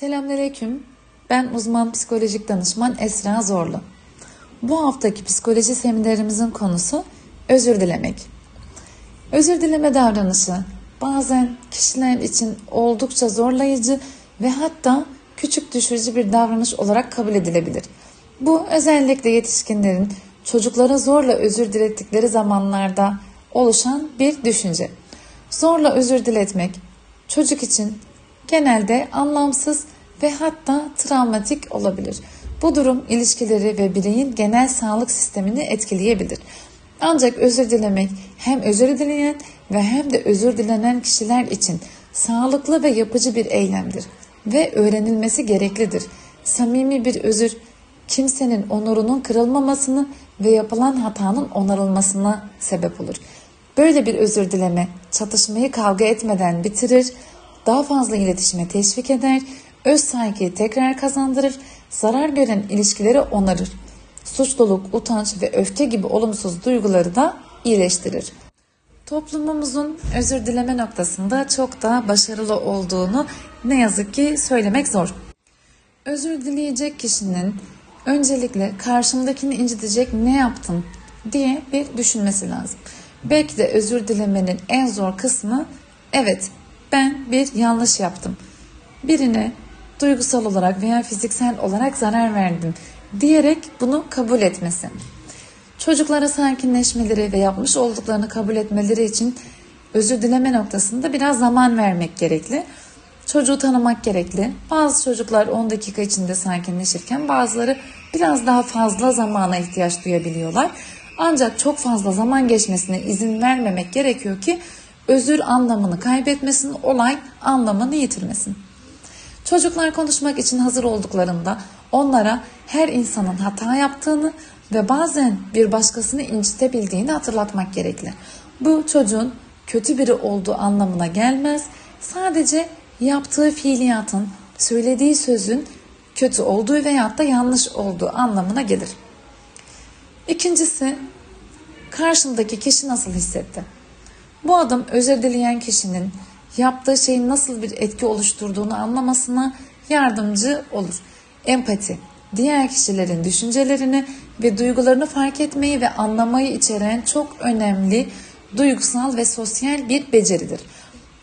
Selamünaleyküm. Ben uzman psikolojik danışman Esra Zorlu. Bu haftaki psikoloji seminerimizin konusu özür dilemek. Özür dileme davranışı bazen kişiler için oldukça zorlayıcı ve hatta küçük düşürücü bir davranış olarak kabul edilebilir. Bu özellikle yetişkinlerin çocuklara zorla özür dilettikleri zamanlarda oluşan bir düşünce. Zorla özür diletmek çocuk için genelde anlamsız ve hatta travmatik olabilir. Bu durum ilişkileri ve bireyin genel sağlık sistemini etkileyebilir. Ancak özür dilemek hem özür dileyen ve hem de özür dilenen kişiler için sağlıklı ve yapıcı bir eylemdir ve öğrenilmesi gereklidir. Samimi bir özür kimsenin onurunun kırılmamasını ve yapılan hatanın onarılmasına sebep olur. Böyle bir özür dileme çatışmayı kavga etmeden bitirir, daha fazla iletişime teşvik eder, öz saygıyı tekrar kazandırır, zarar gören ilişkileri onarır. Suçluluk, utanç ve öfke gibi olumsuz duyguları da iyileştirir. Toplumumuzun özür dileme noktasında çok daha başarılı olduğunu ne yazık ki söylemek zor. Özür dileyecek kişinin öncelikle karşımdakini incitecek ne yaptım diye bir düşünmesi lazım. Belki de özür dilemenin en zor kısmı evet ben bir yanlış yaptım. Birine duygusal olarak veya fiziksel olarak zarar verdim diyerek bunu kabul etmesi. Çocuklara sakinleşmeleri ve yapmış olduklarını kabul etmeleri için özür dileme noktasında biraz zaman vermek gerekli. Çocuğu tanımak gerekli. Bazı çocuklar 10 dakika içinde sakinleşirken bazıları biraz daha fazla zamana ihtiyaç duyabiliyorlar. Ancak çok fazla zaman geçmesine izin vermemek gerekiyor ki özür anlamını kaybetmesin, olay anlamını yitirmesin. Çocuklar konuşmak için hazır olduklarında onlara her insanın hata yaptığını ve bazen bir başkasını incitebildiğini hatırlatmak gerekli. Bu çocuğun kötü biri olduğu anlamına gelmez. Sadece yaptığı fiiliyatın, söylediği sözün kötü olduğu veyahut da yanlış olduğu anlamına gelir. İkincisi, karşımdaki kişi nasıl hissetti? Bu adam özür dileyen kişinin yaptığı şeyin nasıl bir etki oluşturduğunu anlamasına yardımcı olur. Empati, diğer kişilerin düşüncelerini ve duygularını fark etmeyi ve anlamayı içeren çok önemli duygusal ve sosyal bir beceridir.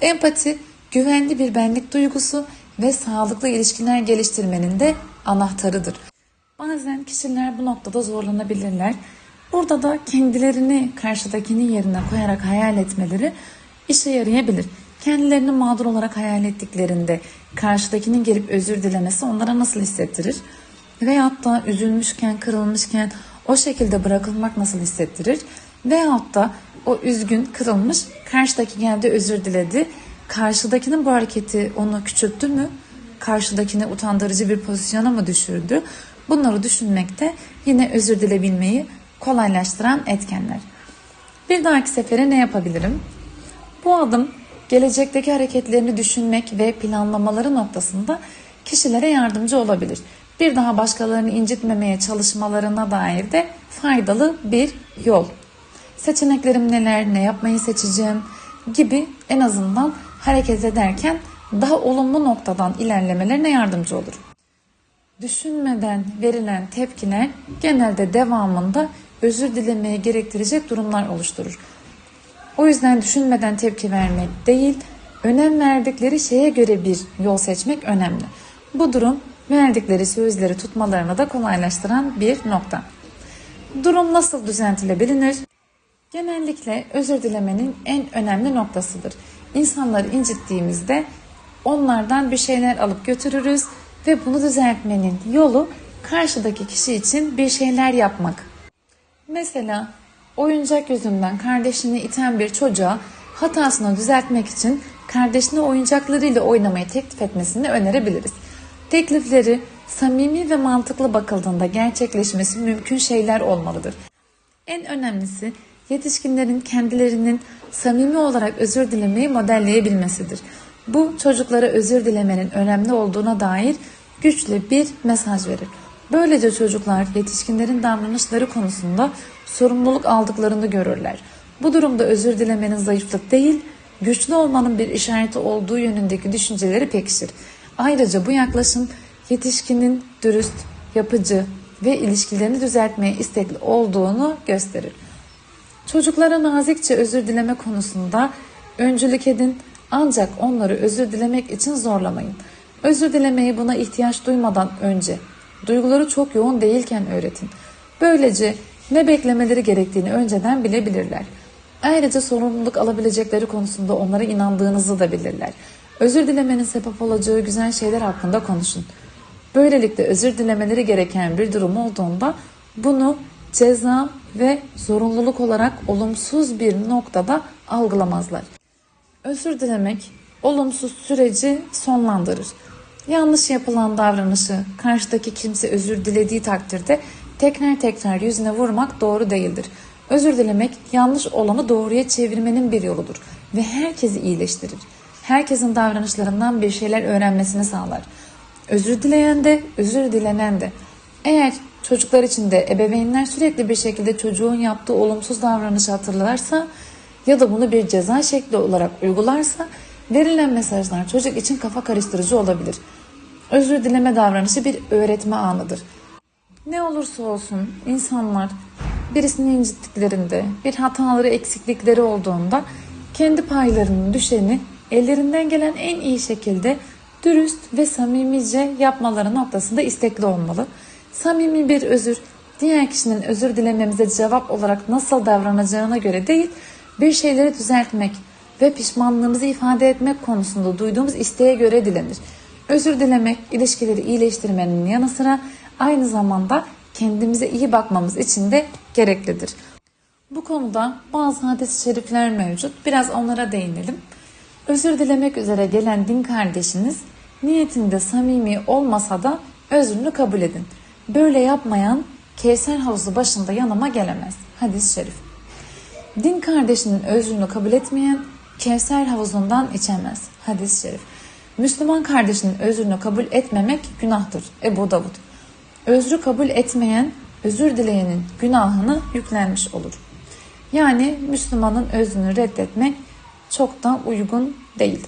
Empati, güvenli bir benlik duygusu ve sağlıklı ilişkiler geliştirmenin de anahtarıdır. Bazen kişiler bu noktada zorlanabilirler. Burada da kendilerini karşıdakinin yerine koyarak hayal etmeleri işe yarayabilir. Kendilerini mağdur olarak hayal ettiklerinde karşıdakinin gelip özür dilemesi onlara nasıl hissettirir? Veyahut da üzülmüşken, kırılmışken o şekilde bırakılmak nasıl hissettirir? Veyahut da o üzgün, kırılmış, karşıdaki geldi özür diledi. Karşıdakinin bu hareketi onu küçülttü mü? Karşıdakini utandırıcı bir pozisyona mı düşürdü? Bunları düşünmekte yine özür dilebilmeyi kolaylaştıran etkenler. Bir dahaki sefere ne yapabilirim? Bu adım gelecekteki hareketlerini düşünmek ve planlamaları noktasında kişilere yardımcı olabilir. Bir daha başkalarını incitmemeye çalışmalarına dair de faydalı bir yol. Seçeneklerim neler, ne yapmayı seçeceğim gibi en azından hareket ederken daha olumlu noktadan ilerlemelerine yardımcı olur. Düşünmeden verilen tepkiler genelde devamında özür dilemeye gerektirecek durumlar oluşturur. O yüzden düşünmeden tepki vermek değil, önem verdikleri şeye göre bir yol seçmek önemli. Bu durum verdikleri sözleri tutmalarını da kolaylaştıran bir nokta. Durum nasıl düzeltilebilir? Genellikle özür dilemenin en önemli noktasıdır. İnsanları incittiğimizde onlardan bir şeyler alıp götürürüz ve bunu düzeltmenin yolu karşıdaki kişi için bir şeyler yapmak. Mesela oyuncak yüzünden kardeşini iten bir çocuğa hatasını düzeltmek için kardeşine oyuncaklarıyla oynamayı teklif etmesini önerebiliriz. Teklifleri samimi ve mantıklı bakıldığında gerçekleşmesi mümkün şeyler olmalıdır. En önemlisi yetişkinlerin kendilerinin samimi olarak özür dilemeyi modelleyebilmesidir. Bu çocuklara özür dilemenin önemli olduğuna dair güçlü bir mesaj verir. Böylece çocuklar yetişkinlerin davranışları konusunda sorumluluk aldıklarını görürler. Bu durumda özür dilemenin zayıflık değil, güçlü olmanın bir işareti olduğu yönündeki düşünceleri pekişir. Ayrıca bu yaklaşım yetişkinin dürüst, yapıcı ve ilişkilerini düzeltmeye istekli olduğunu gösterir. Çocuklara nazikçe özür dileme konusunda öncülük edin ancak onları özür dilemek için zorlamayın. Özür dilemeyi buna ihtiyaç duymadan önce, duyguları çok yoğun değilken öğretin. Böylece ne beklemeleri gerektiğini önceden bilebilirler. Ayrıca sorumluluk alabilecekleri konusunda onlara inandığınızı da bilirler. Özür dilemenin sebep olacağı güzel şeyler hakkında konuşun. Böylelikle özür dilemeleri gereken bir durum olduğunda bunu ceza ve zorunluluk olarak olumsuz bir noktada algılamazlar. Özür dilemek olumsuz süreci sonlandırır. Yanlış yapılan davranışı karşıdaki kimse özür dilediği takdirde tekrar tekrar yüzüne vurmak doğru değildir. Özür dilemek yanlış olanı doğruya çevirmenin bir yoludur ve herkesi iyileştirir. Herkesin davranışlarından bir şeyler öğrenmesini sağlar. Özür dileyen de, özür dilenen de. Eğer çocuklar için de ebeveynler sürekli bir şekilde çocuğun yaptığı olumsuz davranışı hatırlarsa ya da bunu bir ceza şekli olarak uygularsa verilen mesajlar çocuk için kafa karıştırıcı olabilir. Özür dileme davranışı bir öğretme anıdır. Ne olursa olsun insanlar birisini incittiklerinde, bir hataları, eksiklikleri olduğunda kendi paylarının düşeni ellerinden gelen en iyi şekilde dürüst ve samimice yapmaları noktasında istekli olmalı. Samimi bir özür, diğer kişinin özür dilememize cevap olarak nasıl davranacağına göre değil, bir şeyleri düzeltmek ve pişmanlığımızı ifade etmek konusunda duyduğumuz isteğe göre dilenir. Özür dilemek, ilişkileri iyileştirmenin yanı sıra aynı zamanda kendimize iyi bakmamız için de gereklidir. Bu konuda bazı hadis-i şerifler mevcut. Biraz onlara değinelim. Özür dilemek üzere gelen din kardeşiniz niyetinde samimi olmasa da özrünü kabul edin. Böyle yapmayan Kevser havuzu başında yanıma gelemez. Hadis-i şerif. Din kardeşinin özrünü kabul etmeyen Kevser havuzundan içemez. Hadis-i şerif. Müslüman kardeşinin özrünü kabul etmemek günahtır. Ebu Davud. Özrü kabul etmeyen özür dileyenin günahını yüklenmiş olur. Yani Müslümanın özrünü reddetmek çok da uygun değil.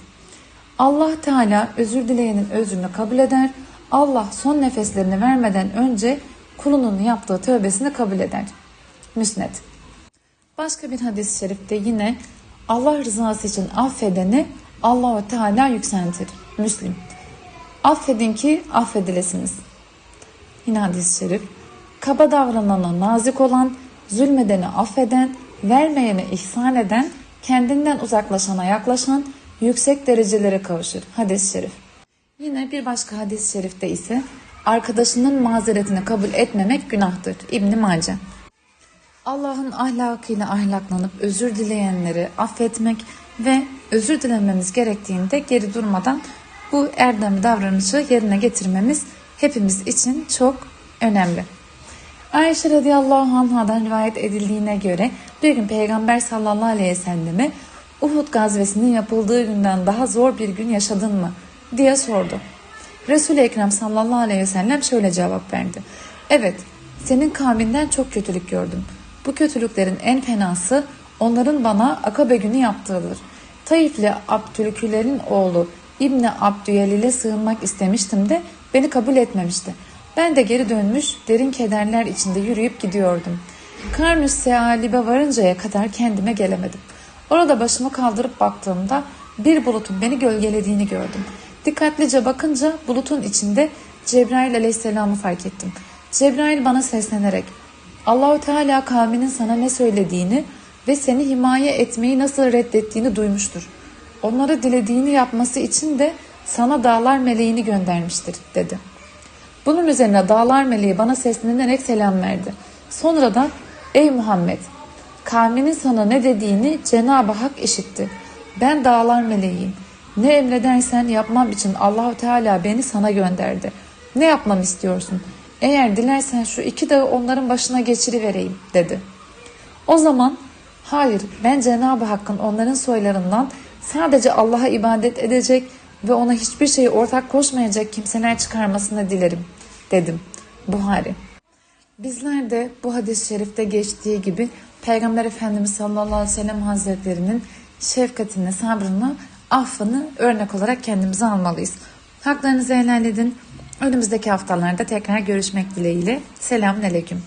Allah Teala özür dileyenin özrünü kabul eder. Allah son nefeslerini vermeden önce kulunun yaptığı tövbesini kabul eder. Müsned. Başka bir hadis-i şerifte yine Allah rızası için affedeni Allahu Teala yükseltir. Müslim. Affedin ki affedilesiniz. Yine hadis-i şerif. Kaba davranana nazik olan, zulmedeni affeden, vermeyene ihsan eden, kendinden uzaklaşana yaklaşan, yüksek derecelere kavuşur. Hadis-i şerif. Yine bir başka hadis-i şerifte ise arkadaşının mazeretini kabul etmemek günahtır. İbn Mace. Allah'ın ahlakıyla ahlaklanıp özür dileyenleri affetmek ve özür dilememiz gerektiğinde geri durmadan bu erdemli davranışı yerine getirmemiz hepimiz için çok önemli. Ayşe radıyallahu anhadan rivayet edildiğine göre bir gün Peygamber sallallahu aleyhi ve selleme Uhud gazvesinin yapıldığı günden daha zor bir gün yaşadın mı diye sordu. Resul-i Ekrem sallallahu aleyhi ve sellem şöyle cevap verdi. Evet, senin kavminden çok kötülük gördüm. Bu kötülüklerin en fenası onların bana Akabe günü yaptığıdır. Taifli Abdülküler'in oğlu İbni Abdüyelil'e sığınmak istemiştim de beni kabul etmemişti. Ben de geri dönmüş derin kederler içinde yürüyüp gidiyordum. Karnus Sealib'e varıncaya kadar kendime gelemedim. Orada başımı kaldırıp baktığımda bir bulutun beni gölgelediğini gördüm. Dikkatlice bakınca bulutun içinde Cebrail aleyhisselamı fark ettim. Cebrail bana seslenerek Allahu Teala kavminin sana ne söylediğini ve seni himaye etmeyi nasıl reddettiğini duymuştur. Onlara dilediğini yapması için de sana dağlar meleğini göndermiştir dedi. Bunun üzerine dağlar meleği bana seslenerek selam verdi. Sonra da ey Muhammed kavminin sana ne dediğini Cenab-ı Hak işitti. Ben dağlar meleğiyim. Ne emredersen yapmam için Allahu Teala beni sana gönderdi. Ne yapmamı istiyorsun? Eğer dilersen şu iki dağı onların başına geçirivereyim dedi. O zaman hayır ben Cenab-ı Hakk'ın onların soylarından sadece Allah'a ibadet edecek ve ona hiçbir şeyi ortak koşmayacak kimseler çıkarmasını dilerim dedim. Buhari. Bizler de bu hadis-i şerifte geçtiği gibi Peygamber Efendimiz sallallahu aleyhi ve sellem hazretlerinin şefkatini, sabrını, affını örnek olarak kendimize almalıyız. Haklarınızı helal edin. Önümüzdeki haftalarda tekrar görüşmek dileğiyle. Selamünaleyküm.